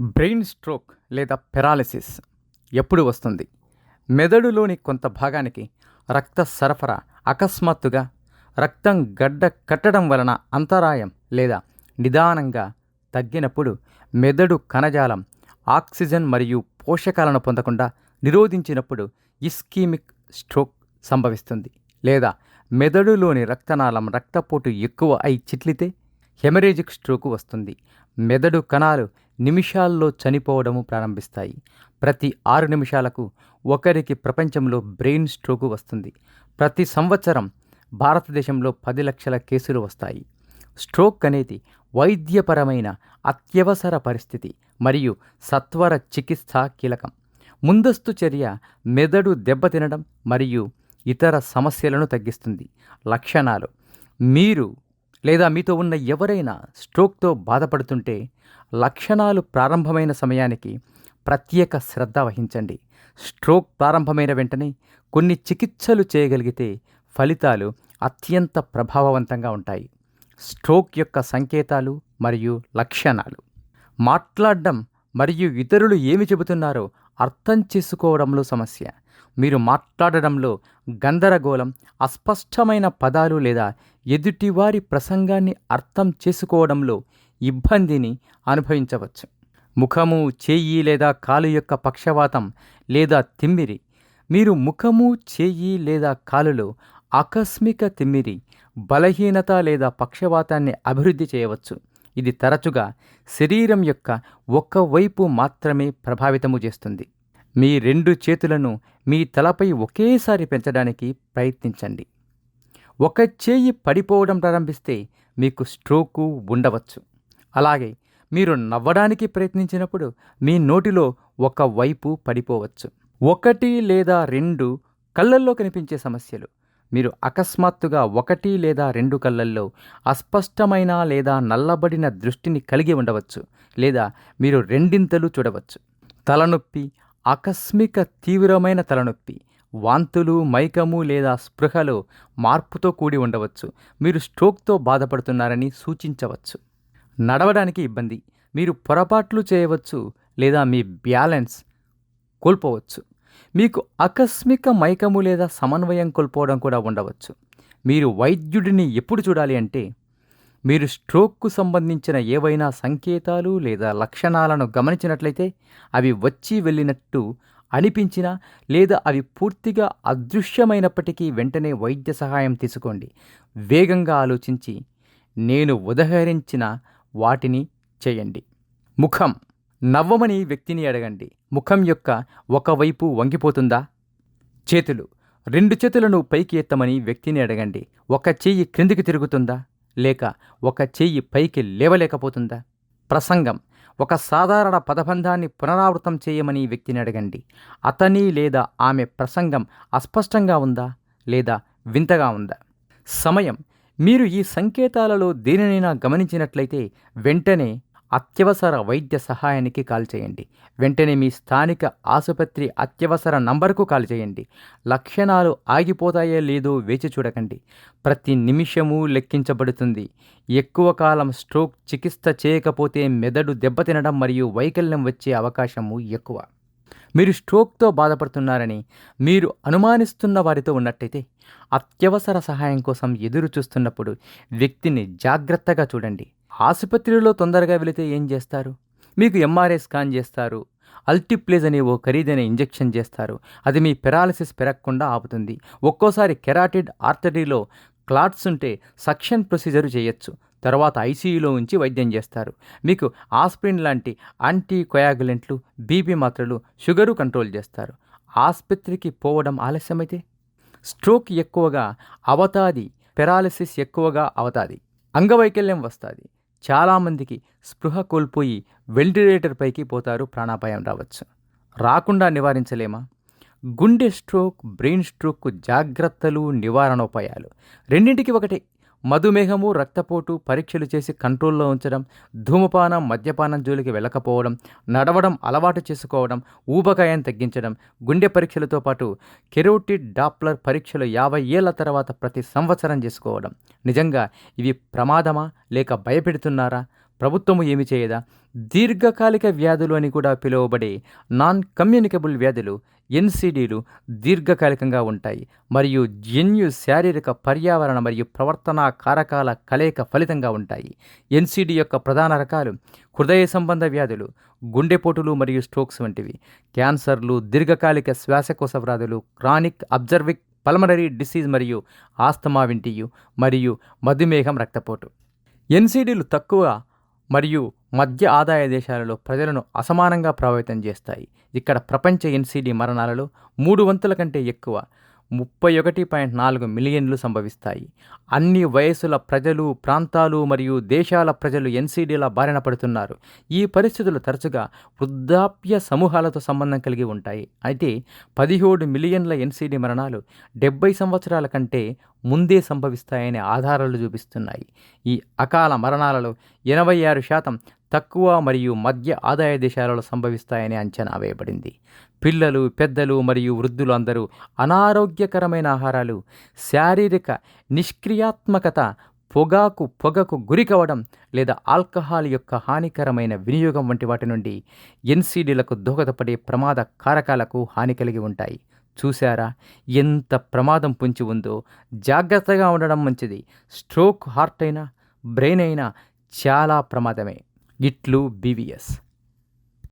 Brain stroke లేదా paralysis ఎప్పుడు వస్తుంది? మెదడులోని కొంత భాగానికి రక్త సరఫరా అకస్మాత్తుగా రక్తం గడ్డ కట్టడం వలన అంతరాయం లేదా నిదానంగా తగ్గినప్పుడు మెదడు కణజాలం ఆక్సిజన్ మరియు పోషకాలను పొందకుండా నిరోధించినప్పుడు ఇస్కీమిక్ స్ట్రోక్ సంభవిస్తుంది లేదా మెదడులోని రక్తనాళం రక్తపోటు ఎక్కువ అయి చిట్లితే హెమరేజిక్ స్ట్రోక్ వస్తుంది. మెదడు కణాలు నిమిషాల్లో చనిపోవడము ప్రారంభిస్తాయి. ప్రతి ఆరు నిమిషాలకు ఒకరికి ప్రపంచంలో బ్రెయిన్ స్ట్రోక్ వస్తుంది. ప్రతి సంవత్సరం భారతదేశంలో పది లక్షల కేసులు వస్తాయి. స్ట్రోక్ అనేది వైద్యపరమైన అత్యవసర పరిస్థితి మరియు సత్వర చికిత్స కీలకం. ముందస్తు చర్య మెదడు దెబ్బతినడం మరియు ఇతర సమస్యలను తగ్గిస్తుంది. లక్షణాలు. మీరు లేదా మీతో ఉన్న ఎవరైనా స్ట్రోక్తో బాధపడుతుంటే లక్షణాలు ప్రారంభమైన సమయానికి ప్రత్యేక శ్రద్ధ వహించండి. స్ట్రోక్ ప్రారంభమైన వెంటనే కొన్ని చికిత్సలు చేయగలిగితే ఫలితాలు అత్యంత ప్రభావవంతంగా ఉంటాయి. స్ట్రోక్ యొక్క సంకేతాలు మరియు లక్షణాలు. మాట్లాడడం మరియు ఇతరులు ఏమి చెబుతున్నారో అర్థం చేసుకోవడంలో సమస్య. మీరు మాట్లాడడంలో గందరగోళం అస్పష్టమైన పదాలు లేదా ఎదుటివారి ప్రసంగాన్ని అర్థం చేసుకోవడంలో ఇబ్బందిని అనుభవించవచ్చు. ముఖము చేయి లేదా కాలు యొక్క పక్షవాతం లేదా తిమ్మిరి. మీరు ముఖము చేయి లేదా కాలులో ఆకస్మిక తిమ్మిరి బలహీనత లేదా పక్షవాతాన్ని అభివృద్ధి చేయవచ్చు. ఇది తరచుగా శరీరం యొక్క ఒక్కవైపు మాత్రమే ప్రభావితము చేస్తుంది. మీ రెండు చేతులను మీ తలపై ఒకేసారి పెంచడానికి ప్రయత్నించండి. ఒక చేయి పడిపోవడం ప్రారంభిస్తే మీకు స్ట్రోకు ఉండవచ్చు. అలాగే మీరు నవ్వడానికి ప్రయత్నించినప్పుడు మీ నోటిలో ఒక వైపు పడిపోవచ్చు. ఒకటి లేదా రెండు కళ్ళల్లో కనిపించే సమస్యలు. మీరు అకస్మాత్తుగా ఒకటి లేదా రెండు కళ్ళల్లో అస్పష్టమైన లేదా నల్లబడిన దృష్టిని కలిగి ఉండవచ్చు లేదా మీరు రెండింతలు చూడవచ్చు. తలనొప్పి ఆకస్మిక తీవ్రమైన తలనొప్పి వాంతులు మైకము లేదా స్పృహలో మార్పుతో కూడి ఉండవచ్చు. మీరు స్ట్రోక్తో బాధపడుతున్నారని సూచించవచ్చు. నడవడానికి ఇబ్బంది. మీరు పొరపాట్లు చేయవచ్చు లేదా మీ బ్యాలెన్స్ కోల్పోవచ్చు. మీకు ఆకస్మిక మైకము లేదా సమన్వయం కోల్పోవడం కూడా ఉండవచ్చు. మీరు వైద్యుడిని ఎప్పుడు చూడాలి అంటే మీరు స్ట్రోక్కు సంబంధించిన ఏవైనా సంకేతాలు లేదా లక్షణాలను గమనించినట్లయితే అవి వచ్చి వెళ్ళినట్టు అనిపించినా లేదా అవి పూర్తిగా అదృశ్యమైనప్పటికీ వెంటనే వైద్య సహాయం తీసుకోండి. వేగంగా ఆలోచించి నేను ఉదహరించిన వాటిని చేయండి. ముఖం. నవ్వమని వ్యక్తిని అడగండి. ముఖం యొక్క ఒకవైపు వంగిపోతుందా? చేతులు. రెండు చేతులను పైకి ఎత్తమని వ్యక్తిని అడగండి. ఒక చెయ్యి క్రిందికి తిరుగుతుందా? లేక ఒక చెయ్యి పైకి లేవలేకపోతుందా? ప్రసంగం. ఒక సాధారణ పదబంధాన్ని పునరావృతం చేయమని వ్యక్తిని అడగండి. అతని లేదా ఆమె ప్రసంగం అస్పష్టంగా ఉందా? లేదా వింతగా ఉందా? సమయం. మీరు ఈ సంకేతాలలో దేనినైనా గమనించినట్లయితే వెంటనే అత్యవసర వైద్య సహాయానికి కాల్ చేయండి. వెంటనే మీ స్థానిక ఆసుపత్రి అత్యవసర నంబర్కు కాల్ చేయండి. లక్షణాలు ఆగిపోతాయో లేదో వేచి చూడకండి. ప్రతి నిమిషము లెక్కించబడుతుంది. ఎక్కువ కాలం స్ట్రోక్ చికిత్స చేయకపోతే మెదడు దెబ్బతినడం మరియు వైకల్యం వచ్చే అవకాశము ఎక్కువ. మీరు స్ట్రోక్తో బాధపడుతున్నారని మీరు అనుమానిస్తున్న వారితో ఉన్నట్టయితే అత్యవసర సహాయం కోసం ఎదురు చూస్తున్నప్పుడు వ్యక్తిని జాగ్రత్తగా చూడండి. ఆసుపత్రిలో తొందరగా వెళితే ఏం చేస్తారు? మీకు ఎంఆర్ఐ స్కాన్ చేస్తారు. అల్టిప్లేజ్ అనే ఓ ఖరీదైన ఇంజెక్షన్ చేస్తారు. అది మీ పెరాలసిస్ పెరగకుండా ఆపుతుంది. ఒక్కోసారి కెరాటిడ్ ఆర్టరీలో క్లాట్స్ ఉంటే సక్షన్ ప్రొసీజర్ చేయొచ్చు. తర్వాత ఐసీయూలో ఉంచి వైద్యం చేస్తారు. మీకు ఆస్పిరిన్ లాంటి యాంటీ కొయాగులెంట్లు బీపీ మాత్రలు షుగరు కంట్రోల్ చేస్తారు. ఆసుపత్రికి పోవడం ఆలస్యమైతే? స్ట్రోక్ ఎక్కువగా అవతాది పెరాలసిస్ ఎక్కువగా అవతాది అంగవైకల్యం వస్తుంది. చాలామందికి స్పృహ కోల్పోయి వెంటిలేటర్ పైకి పోతారు ప్రాణాపాయం రావచ్చు. రాకుండా నివారించలేమా? గుండె స్ట్రోక్ బ్రెయిన్ స్ట్రోక్కు జాగ్రత్తలు నివారణోపాయాలు. రెండింటికి ఒకటే. మధుమేహము రక్తపోటు పరీక్షలు చేసి కంట్రోల్లో ఉంచడం ధూమపానం మద్యపానం జోలికి వెళ్ళకపోవడం నడవడం అలవాటు చేసుకోవడం ఊబకాయం తగ్గించడం గుండె పరీక్షలతో పాటు కెరోటిడ్ డాప్లర్ పరీక్షలు యాభై ఏళ్ళ తర్వాత ప్రతి సంవత్సరం చేసుకోవడం. నిజంగా ఇవి ప్రమాదమా? లేక భయపెడుతున్నారా? ప్రభుత్వము ఏమి చేయదా? దీర్ఘకాలిక వ్యాధులు అని కూడా పిలువబడే నాన్ కమ్యూనికబుల్ వ్యాధులు ఎన్సిడీలు దీర్ఘకాలికంగా ఉంటాయి. మరియు జన్యు శారీరక పర్యావరణ మరియు ప్రవర్తనా కారకాల కలయిక ఫలితంగా ఉంటాయి. ఎన్సిడి యొక్క ప్రధాన రకాలు హృదయ సంబంధ వ్యాధులు గుండెపోటులు మరియు స్ట్రోక్స్ వంటివి. క్యాన్సర్లు దీర్ఘకాలిక శ్వాసకోశ వ్యాధులు క్రానిక్ అబ్జర్విక్ పల్మనరీ డిసీజ్ మరియు ఆస్తమా వింటియు మరియు మధుమేహం రక్తపోటు. ఎన్సిడీలు తక్కువ మరియు మధ్య ఆదాయ దేశాలలో ప్రజలను అసమానంగా ప్రభావితం చేస్తాయి. ఇక్కడ ప్రపంచ ఎన్సిడి మరణాలలో మూడు వంతుల కంటే ఎక్కువ ముప్పై ఒకటి పాయింట్ నాలుగు మిలియన్లు సంభవిస్తాయి. అన్ని వయసుల ప్రజలు ప్రాంతాలు మరియు దేశాల ప్రజలు ఎన్సిడీల బారిన పడుతున్నారు. ఈ పరిస్థితులు తరచుగా వృద్ధాప్య సమూహాలతో సంబంధం కలిగి ఉంటాయి. అయితే పదిహేడు మిలియన్ల ఎన్సీడీ మరణాలు డెబ్బై సంవత్సరాల కంటే ముందే సంభవిస్తాయనే ఆధారాలు చూపిస్తున్నాయి. ఈ అకాల మరణాలలో ఎనభై ఆరు శాతం తక్కువ మరియు మధ్య ఆదాయ దేశాలలో సంభవిస్తాయని అంచనా వేయబడింది. పిల్లలు పెద్దలు మరియు వృద్ధులు అందరూ అనారోగ్యకరమైన ఆహారాలు శారీరక నిష్క్రియాత్మకత పొగాకు పొగకు గురికవడం లేదా ఆల్కహాల్ యొక్క హానికరమైన వినియోగం వంటి వాటి నుండి ఎన్సీడీలకు దోహదపడే ప్రమాద కారకాలకు హాని కలిగి ఉంటాయి. చూశారా? ఎంత ప్రమాదం పొంచి ఉందో. జాగ్రత్తగా ఉండడం మంచిది. స్ట్రోక్ హార్ట్ అయినా బ్రెయిన్ అయినా చాలా ప్రమాదమే. ఇట్లు బీవీఎస్.